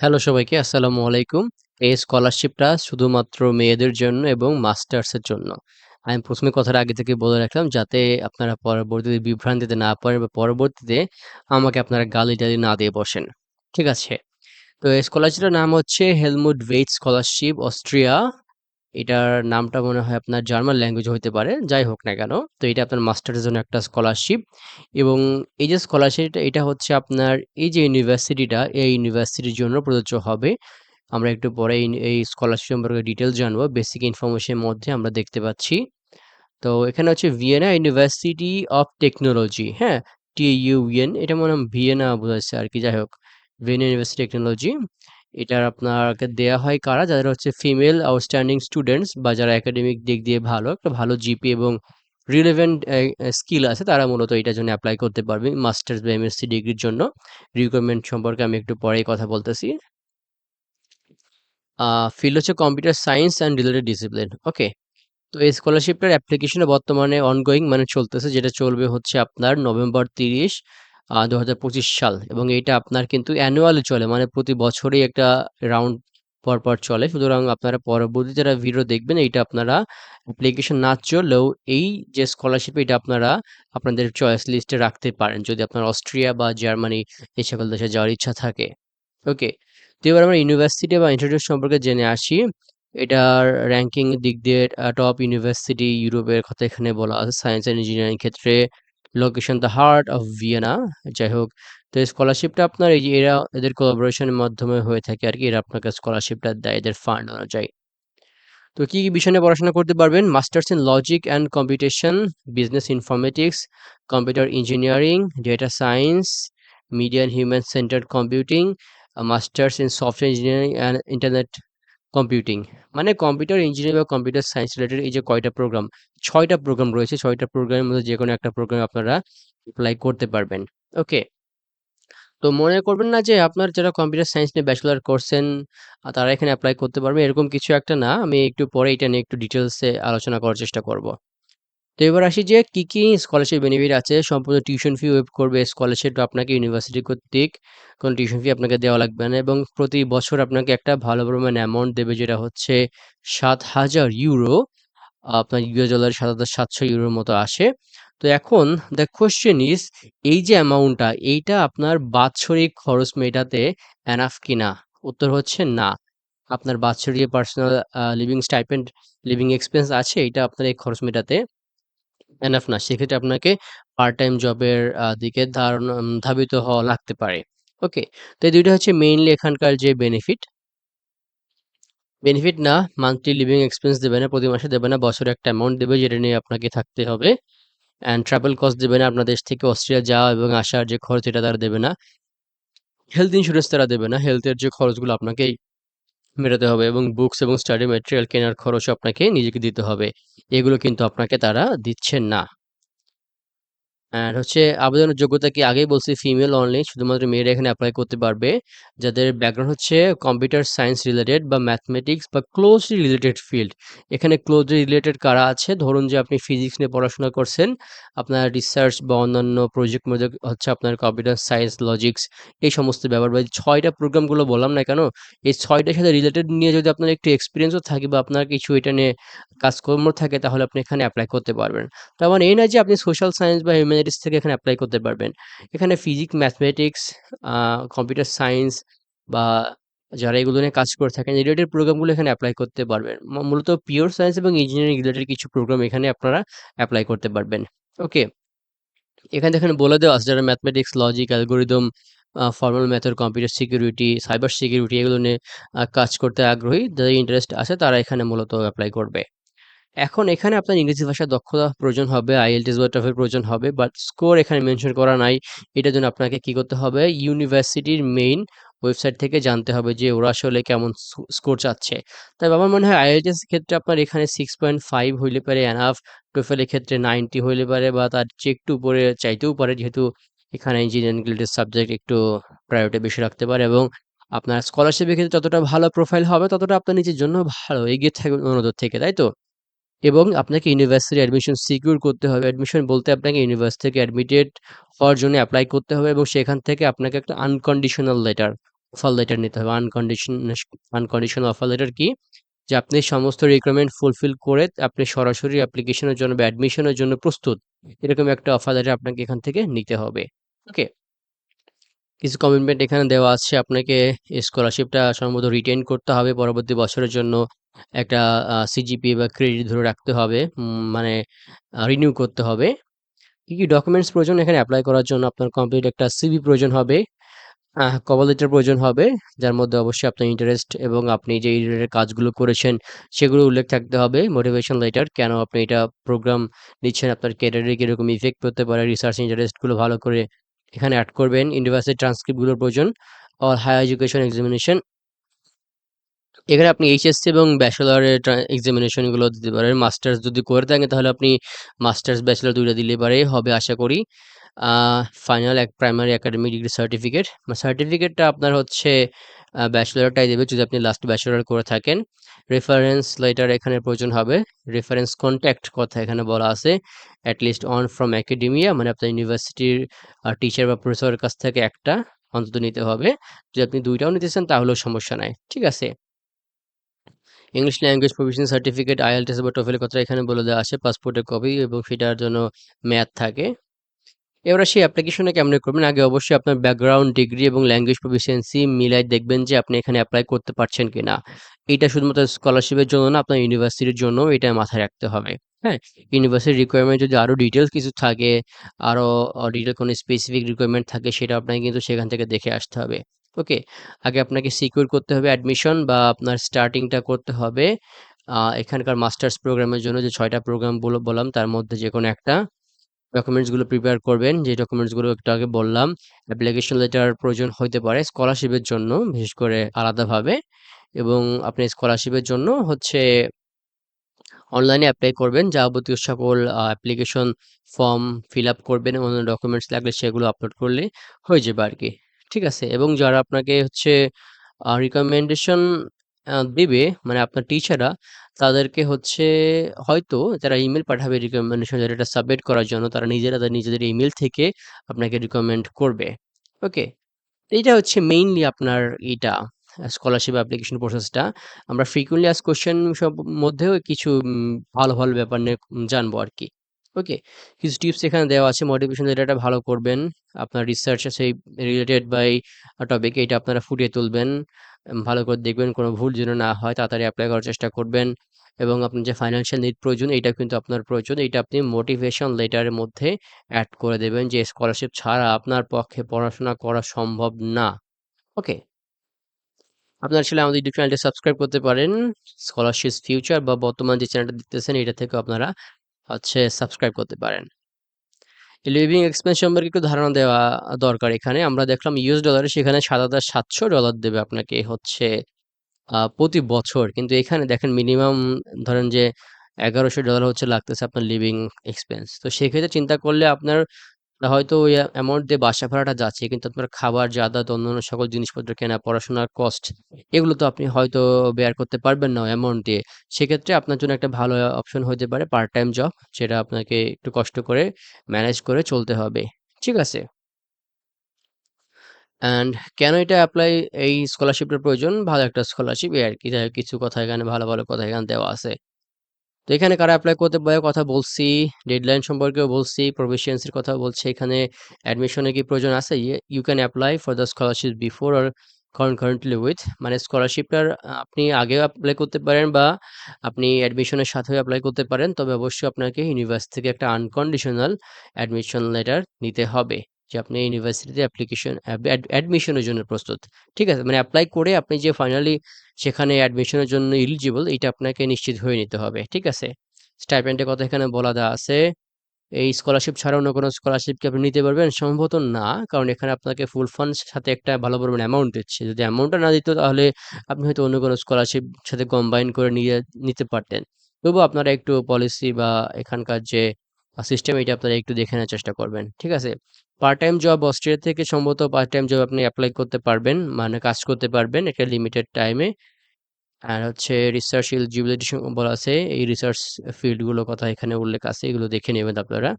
Hello সবাইকে, আসসালামু আলাইকুম। এই স্কলারশিপটা শুধুমাত্র মেয়েদের জন্য এবং মাস্টার্সের জন্য। আমি ১ম এ কথাটা আগে থেকে বলে রাখলাম, যাতে আপনারা পরবর্তীতে বিভ্রান্তিতে না পড়েন বা পরবর্তীতে আমাকে আপনারা গালি-টালি না দিয়ে বসেন। ঠিক আছে? তো এই স্কলারশিপটার নাম হচ্ছে হেলমুড ওয়েট স্কলারশিপ অস্ট্রিয়া। এটার নামটা মনে হয় আপনার জার্মান ল্যাঙ্গুয়েজ হইতে পারে। যাই হোক না কেন। তো এটা আপনার মাস্টার্সের জন্য একটা স্কলারশিপ এবং এই যে স্কলারশিপটা এটা হচ্ছে আপনার এই যে ইউনিভার্সিটিটা, এই ইউনিভার্সিটির জন্য প্রযোজ্য হবে। আমরা একটু পরে এই স্কলারশিপ সম্পর্কে ডিটেইলস জানব। বেসিক ইনফরমেশন এর মধ্যে আমরা দেখতে পাচ্ছি। তো এখানে হচ্ছে ভিয়েনা ইউনিভার্সিটি অফ টেকনোলজি, হ্যাঁ? টিইউএন এটা মনে হয় ভিয়েনা বোঝাচ্ছে আর কি যাই হোক। Vienna university technology. এটার আপনাকে দেয়া হয় কারা? যাদের হচ্ছে ফিমেল আউটস্ট্যান্ডিং স্টুডেন্টস বা যারা একাডেমিক দিক দিয়ে ভালো, একটা ভালো জিপি এবং রিলেভেন্ট স্কিল আছে তারা মূলত এটার জন্য অ্যাপ্লাই করতে পারবে। মাস্টার্স বা এমএসসি ডিগ্রির জন্য। রিকোয়ারমেন্ট সম্পর্কে আমি একটু পরেই কথা বলতেছি। ফিল্ড হচ্ছে computer science and related discipline. Okay. তো এই স্কলারশিপটার অ্যাপ্লিকেশনটা বর্তমানে অনগোয়িং মানে চলতেছে যেটা চলবে হচ্ছে আপনার নভেম্বর ৩০ ২০২৫ সাল এবং এটা আপনার কিন্তু অ্যানুয়ালি চলে মানে প্রতি বছরই একটা রাউন্ড পর, পর চলে। সুতরাং আপনারা পরবর্তীতে যারা ভিডিও দেখবেন এইটা আপনারা অ্যাপ্লিকেশন না চললেও এই যে স্কলারশিপ এটা আপনারা আপনাদের চয়েস লিস্টে রাখতে পারেন। যদি আপনার অস্ট্রিয়া বা জার্মানি এই সকল দেশে যাওয়ার ইচ্ছা থাকে। ওকে। তো এবার আমরা ইউনিভার্সিটি বা ইনস্টিটিউট সম্পর্কে জেনে আসি। এটার র্যাঙ্কিং দিক দিয়ে টপ ইউনিভার্সিটি ইউরোপের কথা এখানে বলা আছে। সায়েন্স অ্যান্ড ইঞ্জিনিয়ারিং ক্ষেত্রে location the heart of Vienna. যাই হোক। তো এই স্কলারশিপটা আপনার এই যে এরা এদের কোলাবোরেশন এর মাধ্যমে হয়ে থাকে আর কি এরা আপনাকে স্কলারশিপটা দেয় এদের ফান্ড অনুযায়ী। তো কি, কি বিষয় নিয়ে পড়াশোনা করতে পারবেন? Masters in logic and computation, business informatics, computer engineering, data science, media and human centred computing, masters in software engineering and internet computing. মানে কম্পিউটার ইঞ্জিনিয়ারিং বা কম্পিউটার সায়েন্স রিলেটেড এই যে কয়টা প্রোগ্রাম, ছয়টা প্রোগ্রাম রয়েছে। ছয়টা প্রোগ্রামের মধ্যে যে কোনো একটা প্রোগ্রাম আপনারা অ্যাপ্লাই করতে পারবেন। ওকে। তো মনে করবেন না যে আপনার যারা কম্পিউটার সায়েন্স নিয়ে ব্যাচেলার করছেন তারা এখানে অ্যাপ্লাই করতে পারবে এরকম কিছু একটা না। আমি একটু পরে এটা নিয়ে একটু ডিটেলসে আলোচনা করার চেষ্টা করব। তো এবার আসি যে কি, কি স্কলারশিপ বেনিফিট আছে। সম্পূর্ণ টিউশন ফি ওয়েভ করবে স্কলারশিপটা আপনাকে ইউনিভার্সিটি কর্তৃক কোনো টিউশন ফি আপনাকে দেওয়া লাগবে না এবং প্রতি বছর আপনাকে একটা ভালো পরিমাণ অ্যামাউন্ট দেবে যেটা হচ্ছে ৭,০০০ ইউরো। আপনার ইউএস ডলারে ৭,৭০০ ইউরোর মতো আসে। তো এখন দ্য কোয়েশ্চেন ইস এই যে অ্যামাউন্টটা এইটা আপনার বাৎসরিক খরচ মেটাতে এনাফ কিনা? উত্তর হচ্ছে না। আপনার বাৎসরিক personal living stipend, living expense আছে এটা আপনার এই খরচ মেটাতে এনাফ না। সেক্ষেত্রে আপনাকে পার্ট টাইম জবের দিকে ধারণা ধাবিত হওয়া লাগতে পারে। ওকে। তো এই দুইটা হচ্ছে মেইনলি এখানকার যে বেনিফিট। বেনিফিট না, মান্থলি লিভিং এক্সপেন্স দেবে না, প্রতি মাসে দেবে না, বছরে একটা অ্যামাউন্ট দেবে যেটা নিয়ে আপনাকে থাকতে হবে। অ্যান্ড ট্রাভেল কস্ট দেবে না, আপনার দেশ থেকে অস্ট্রিয়া যাওয়া এবং আসার যে খরচ এটা তারা দেবে না। হেলথ ইন্স্যুরেন্স তারা দেবে না। হেলথের যে খরচগুলো আপনাকেই মেটাতে হবে এবং বুকস এবং স্টাডি ম্যাটেরিয়াল কেনার খরচ আপনাকে নিজেকে দিতে হবে। এগুলো কিন্তু আপনাকে তারা দিচ্ছেন না। অ্যান্ড হচ্ছে আবেদনের যোগ্যতা কি আগেই বলছি ফিমেল অনলি শুধুমাত্র মেয়েরা এখানে অ্যাপ্লাই করতে পারবে। যাদের ব্যাকগ্রাউন্ড হচ্ছে কম্পিউটার সায়েন্স রিলেটেড বা ম্যাথমেটিক্স বা ক্লোজলি রিলেটেড ফিল্ড। এখানে ক্লোজলি রিলেটেড কারা আছে? ধরুন যে আপনি ফিজিক্স নিয়ে পড়াশোনা করছেন। আপনার রিসার্চ বা অন্যান্য প্রজেক্ট মধ্যে হচ্ছে আপনার কম্পিউটার সায়েন্স, লজিক্স এই সমস্ত ব্যাপার বা ৬ টা প্রোগ্রামগুলো বললাম না কেন? এই ছয়টার সাথে রিলেটেড নিয়ে যদি আপনার একটু এক্সপিরিয়েন্সও থাকে বা আপনার কিছু এটা নিয়ে কাজকর্ম থাকে তাহলে আপনি এখানে অ্যাপ্লাই করতে পারবেন। তার মানে এই না যে আপনি সোশ্যাল সায়েন্স বা হিউম্যানিটিস থেকে এখানে অ্যাপ্লাই করতে পারবেন। এখানে ফিজিক্স, ম্যাথমেটিক্স, কম্পিউটার সায়েন্স বা যারা এগুলো নিয়ে কাজ করে থাকেন রিলেটেড প্রোগ্রামগুলো এখানে অ্যাপ্লাই করতে পারবেন। মূলত পিওর সায়েন্স এবং ইঞ্জিনিয়ারিং রিলেটেড কিছু প্রোগ্রাম এখানে আপনারা অ্যাপ্লাই করতে পারবেন। ওকে। এখানে দেখেন বলে দেওয়া আছে যারা mathematics, logic, algorithm, formal method, computer security, cyber security এগুলো নিয়ে কাজ করতে আগ্রহী, যাদের ইন্টারেস্ট আছে তারা এখানে মূলত অ্যাপ্লাই করবে। এখন এখানে আপনার ইংরেজি ভাষার দক্ষতা প্রয়োজন হবে, IELTS বা TOEFL প্রয়োজন হবে। বাট স্কোর এখানে মেনশন করা নাই। এটার জন্য আপনাকে কি করতে হবে? ইউনিভার্সিটির মেইন ওয়েবসাইট থেকে জানতে হবে যে ওরা আসলে কেমন স্কোর চাচ্ছে। তাই আমার মনে হয় এর ক্ষেত্রে আপনার এখানে 6.5 হইলে পারে। TOEFL এর ক্ষেত্রে 90 হইলে পারে বা তার চেয়ে একটু উপরে চাইতেও পারে যেহেতু এখানে ইঞ্জিনিয়ারিং রিলেটেড সাবজেক্ট একটু প্রায়োরিটি বেশি রাখতে পারে এবং আপনার স্কলারশিপের ক্ষেত্রে যতটা ভালো প্রোফাইল হবে ততটা আপনার নিজের জন্য ভালো এগিয়ে থাকবে অন্যদের থেকে, তাই তো? এবং আপনাকে ইউনিভার্সিটি অ্যাডমিশন সিকিউর করতে হবে। অ্যাডমিশন বলতে আপনাকে ইউনিভার্সিটি থেকে অ্যাডমিটেড হওয়ার জন্য অ্যাপ্লাই করতে হবে এবং সেখান থেকে আপনাকে একটা আনকন্ডিশনাল লেটার অফার লেটার নিতে হবে। আনকন্ডিশন আনকন্ডিশনাল অফার লেটার কি? যে আপনি সমস্ত রিকোয়ারমেন্ট ফুলফিল করে আপনি সরাসরি অ্যাপ্লিকেশনের জন্য বা অ্যাডমিশনের জন্য প্রস্তুত। এরকম একটা অফার লেটার আপনাকে এখান থেকে নিতে হবে। ওকে কিছু কমিটমেন্ট এখানে দেওয়া আছে। আপনাকে স্কলারশিপটা সম্ভবত রিটেন করতে হবে পরবর্তী বছরের জন্য। একটা সিজিপি বা ক্রেডিট ধরে রাখতে হবে মানে রিনিউ করতে হবে। কি কি ডকুমেন্টস প্রয়োজন? এখানে অ্যাপ্লাই করার জন্য আপনার কমপ্লিট একটা সিভি প্রয়োজন হবে কভার লেটার প্রয়োজন হবে, যার মধ্যে অবশ্যই আপনার ইন্টারেস্ট এবং আপনি যে রিলেটেড কাজগুলো করেছেন, সেগুলো উল্লেখ থাকতে হবে মোটিভেশন লেটার কেন আপনি এটা প্রোগ্রাম নিচ্ছেন, আপনার ক্যারিয়ারে কীরকম ইফেক্ট করতে পারে রিসার্চ ইন্টারেস্টগুলো ভালো করে এখানে অ্যাড করবেন ইউনিভার্সিটি ট্রান্সক্রিপ্টগুলোর প্রয়োজন অল হায়ার এডুকেশন এক্সামিনেশন এখানে আপনি এইচএসসি এবং ব্যাচেলারের এক্সামিনেশনগুলো দিতে পারেন। মাস্টার্স যদি করে থাকেন, তাহলে আপনি মাস্টার্স ব্যাচেলার দুইটা দিলে পারে হবে আশা করি। ফাইনাল এক প্রাইমারি একাডেমিক ডিগ্রি সার্টিফিকেট সার্টিফিকেটটা আপনার হচ্ছে ব্যাচেলারটাই দেবে যদি আপনি লাস্ট ব্যাচেলার করে থাকেন। রেফারেন্স লেটার এখানে প্রয়োজন হবে। রেফারেন্স কন্ট্যাক্ট কথা এখানে বলা আছে। অ্যাটলিস্ট অন ফ্রম একাডেমিয়া মানে আপনার ইউনিভার্সিটির টিচার বা প্রফেসরের কাছ থেকে একটা অন্তত নিতে হবে। যদি আপনি দুইটাও নিতে চান, তাহলেও সমস্যা নাই। ঠিক আছে? English language provision certificate IELTS বা টোফেলের কথা এখানে বলে দেওয়া আছে পাসপোর্টের কপি এবং সেটার জন্য ম্যাথ থাকে। এবার সেই অ্যাপ্লিকেশনে কেমনে করবেন? আগে অবশ্যই আপনার ব্যাকগ্রাউন্ড ডিগ্রি এবং ল্যাঙ্গুয়েজ প্রফিসিয়েন্সি মিলাই দেখবেন যে আপনি এখানে অ্যাপ্লাই করতে পারছেন কিনা। এটা শুধুমাত্র স্কলারশিপের জন্য না, আপনার ইউনিভার্সিটির জন্য এটা মাথায় রাখতে হবে। হ্যাঁ ইউনিভার্সিটির রিকোয়ারমেন্ট যদি আরও ডিটেলস কিছু থাকে আরও ডিটেল কোনো স্পেসিফিক রিকোয়ারমেন্ট থাকে, সেটা আপনাকে কিন্তু সেখান থেকে দেখে আসতে হবে। ওকে, আগে আপনাকে সিকিউর করতে হবে অ্যাডমিশন বা আপনার স্টার্টিংটা করতে হবে। এখানকার মাস্টার্স প্রোগ্রামের জন্য যে ছয়টা প্রোগ্রাম বললাম, তার মধ্যে যে কোনো একটা ডকুমেন্টসগুলো প্রিপেয়ার করবেন। যে ডকুমেন্টসগুলো একটু আগে বললাম অ্যাপ্লিকেশন লেটার প্রয়োজন হতে পারে স্কলারশিপের জন্য, বিশেষ করে আলাদাভাবে। এবং আপনি স্কলারশিপের জন্য হচ্ছে অনলাইনে অ্যাপ্লাই করবেন। যাবতীয় সকল অ্যাপ্লিকেশন ফর্ম ফিল আপ করবেন অন্য ডকুমেন্টস লাগলে সেগুলো আপলোড করলে হয়ে যাবে আর কি ঠিক আছে, এবং যারা আপনাকে হচ্ছে রিকমেন্ডেশন দেবে মানে আপনার টিচাররা তাদেরকে হচ্ছে হয়তো যারা ইমেল পাঠাবে রিকমেন্ডেশন লেটারটা সাবমিট করার জন্য, তারা নিজেরা তাদের নিজেদের ইমেল থেকে আপনাকে রিকমেন্ড করবে। ওকে এইটা হচ্ছে মেইনলি আপনার এটা স্কলারশিপ অ্যাপ্লিকেশন প্রসেসটা আমরা ফ্রিকুয়েন্টলি আস কোশ্চেন সব মধ্যেও কিছু ভালো ভালো ব্যাপার নিয়ে জানব আর কি ওকে, কিছু টিপস এখানে দেওয়া আছে। মোটিভেশন লেটারটা ভালো করবেন। আপনার রিসার্চ আছে রিলেটেড বাই টপিক এটা আপনারা ফুটিয়ে তুলবেন। ভালো করে দেখবেন, কোনো ভুল যেন না হয়, তাড়াতাড়ি অ্যাপ্লাই করার চেষ্টা করবেন। এবং আপনার যে ফাইন্যান্সিয়াল নিড প্রয়োজন, এটা কিন্তু আপনার প্রয়োজন। এটা আপনি মোটিভেশন লেটারের মধ্যে অ্যাড করে দেবেন যে স্কলারশিপ ছাড়া আপনার পক্ষে পড়াশোনা করা সম্ভব না। ওকে, আপনারা আসলে আমাদের ইউটিউব চ্যানেলটি সাবস্ক্রাইব করতে পারেন। স্কলারশিপ ফিউচার বা বর্তমান যে চ্যানেলটা দেখতেছেন, এটা থেকে আপনারা হচ্ছে সাবস্ক্রাইব করতে পারেন। লিভিং এক্সপেন্স সম্পর্কে একটু ধারণা দেওয়া দরকার এখানে। আমরা দেখলাম ইউএস ডলারে সেখানে সাত হাজার সাতশো ডলার দেবে আপনাকে হচ্ছে প্রতি বছর। কিন্তু এখানে দেখেন মিনিমাম ধরেন যে এগারোশো ডলার হচ্ছে লাগতেছে আপনার লিভিং এক্সপেন্স তো সেক্ষেত্রে চিন্তা করলে আপনার হয়তো ওই অ্যামাউন্ট দিয়ে বাসা ভাড়াটা যাচ্ছে, কিন্তু আপনার খাবার, যাতায়াত, অন্যান্য সকল জিনিসপত্র কেনা, পড়াশোনার কস্ট এগুলো তো আপনি হয়তো বেয়ার করতে পারবেন না অ্যামাউন্ট দিয়ে। সেক্ষেত্রে আপনার জন্য একটা ভালো অপশন হতে পারে পার্ট টাইম জব সেটা আপনাকে একটু কষ্ট করে ম্যানেজ করে চলতে হবে। ঠিক আছে? অ্যান্ড কেন এটা অ্যাপ্লাই এই স্কলারশিপের প্রয়োজন? ভালো একটা স্কলারশিপ এই আর কি। কিছু কথা এখানে, ভালো ভালো কথা এখানে দেওয়া আছে। তো এখানে কারা অ্যাপ্লাই করতে পারে কথা বলছি ডেডলাইন সম্পর্কেও বলছি প্রভিশিয়েন্সির কথা বলছি, এখানে অ্যাডমিশনে কি প্রয়োজন আছে? You can apply for the scholarship before or currently with মানে স্কলারশিপটার আপনি আগেও অ্যাপ্লাই করতে পারেন বা আপনি অ্যাডমিশনের সাথেও অ্যাপ্লাই করতে পারেন, তবে অবশ্যই আপনাকে ইউনিভার্সিটি থেকে একটা আনকন্ডিশনাল অ্যাডমিশন লেটার নিতে হবে। যে আপনি ইউনিভার্সিটিতে অ্যাপ্লিকেশন অ্যাডমিশনের জন্য প্রস্তুত। ঠিক আছে? মানে অ্যাপ্লাই করে আপনি যে ফাইনালি সেখানে অ্যাডমিশনের জন্য ইলিজিবল এটা আপনাকে নিশ্চিত হয়ে নিতে হবে। ঠিক আছে? স্টাইপেন্ডের কথা এখানে বলা দেওয়া আছে। এই স্কলারশিপ ছাড়া অন্য কোনো স্কলারশিপ কি আপনি নিতে পারবেন? সম্ভবত না, কারণ এখানে আপনাকে ফুল ফান্ড সাথে একটা ভালো পরিমাণ অ্যামাউন্ট দিচ্ছে। যদি অ্যামাউন্টটা না দিত তাহলে আপনি হয়তো অন্য কোনো স্কলারশিপ সাথে কম্বাইন করে নিয়ে, নিতে পারতেন। তবুও আপনারা একটু পলিসি বা এখানকার যে সিস্টেম এটা আপনারা একটু দেখে নেওয়ার চেষ্টা করবেন। ঠিক আছে? পার্ট টাইম জব অস্ট্রেলিয়া থেকে সম্ভবত পার্ট টাইম জব আপনি অ্যাপ্লাই করতে পারবেন মানে কাজ করতে পারবেন একটা লিমিটেড টাইমে আর হচ্ছে রিসার্চ এলিজিবিলিটি বলা আছে, এই রিসার্চ ফিল্ডগুলো কথা এখানে উল্লেখ আছে, এগুলো দেখে নেবেন আপনারা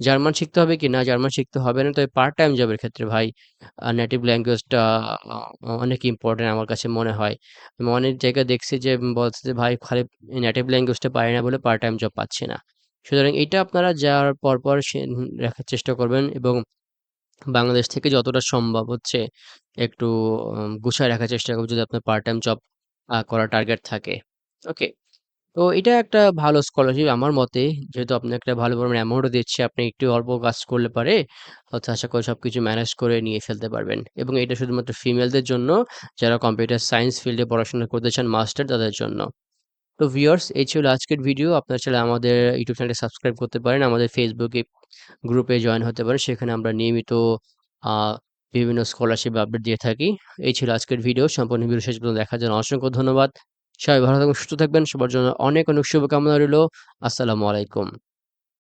জার্মান শিখতে হবে কি? না জার্মান শিখতে হবে না। তবে পার্ট টাইম জবের ক্ষেত্রে ভাই নেটিভ ল্যাঙ্গুয়েজটা অনেক ইম্পোর্টেন্ট আমার কাছে মনে হয়। আমি অনেক জায়গায় দেখছি যে বলছে যে, ভাই, খালি নেটিভ ল্যাঙ্গুয়েজটা পারি না বলে পার্ট টাইম জব পাচ্ছি না। সুতরাং এটা আপনারা যাওয়ার পরপর রাখার চেষ্টা করবেন এবং বাংলাদেশ থেকে যতটা সম্ভব হচ্ছে একটু গুছায় রাখার চেষ্টা করবেন যদি আপনার পার্ট টাইম জব করার টার্গেট থাকে। ওকে? তো এটা একটা ভালো স্কলারশিপ আমার মতে। যেহেতু আপনি একটা ভালো পরিমাণ অ্যামাউন্টও দিচ্ছে, আপনি একটু অল্প কাজ করলে পারে হচ্ছে আশা করি সব কিছু ম্যানেজ করে নিয়ে ফেলতে পারবেন। এবং এটা শুধুমাত্র ফিমেলদের জন্য যারা কম্পিউটার সায়েন্স ফিল্ডে পড়াশোনা করতে চান মাস্টার তাদের জন্য। তো ভিউয়ার্স এই ছিল আজকের ভিডিও। আপনারা চাইলে আমাদের ইউটিউব চ্যানেলে সাবস্ক্রাইব করতে পারেন। আমাদের ফেসবুকে গ্রুপে জয়েন হতে পারেন। সেখানে আমরা নিয়মিত বিভিন্ন স্কলারশিপ আপডেট দিয়ে থাকি। এই ছিল আজকের ভিডিও। সম্পূর্ণ ভিডিও শেষ পর্যন্ত দেখার জন্য অসংখ্য ধন্যবাদ। সবাই ভালো থাকবেন, সুস্থ থাকবেন। সবার জন্য অনেক, অনেক শুভকামনা রইল আসসালামু আলাইকুম।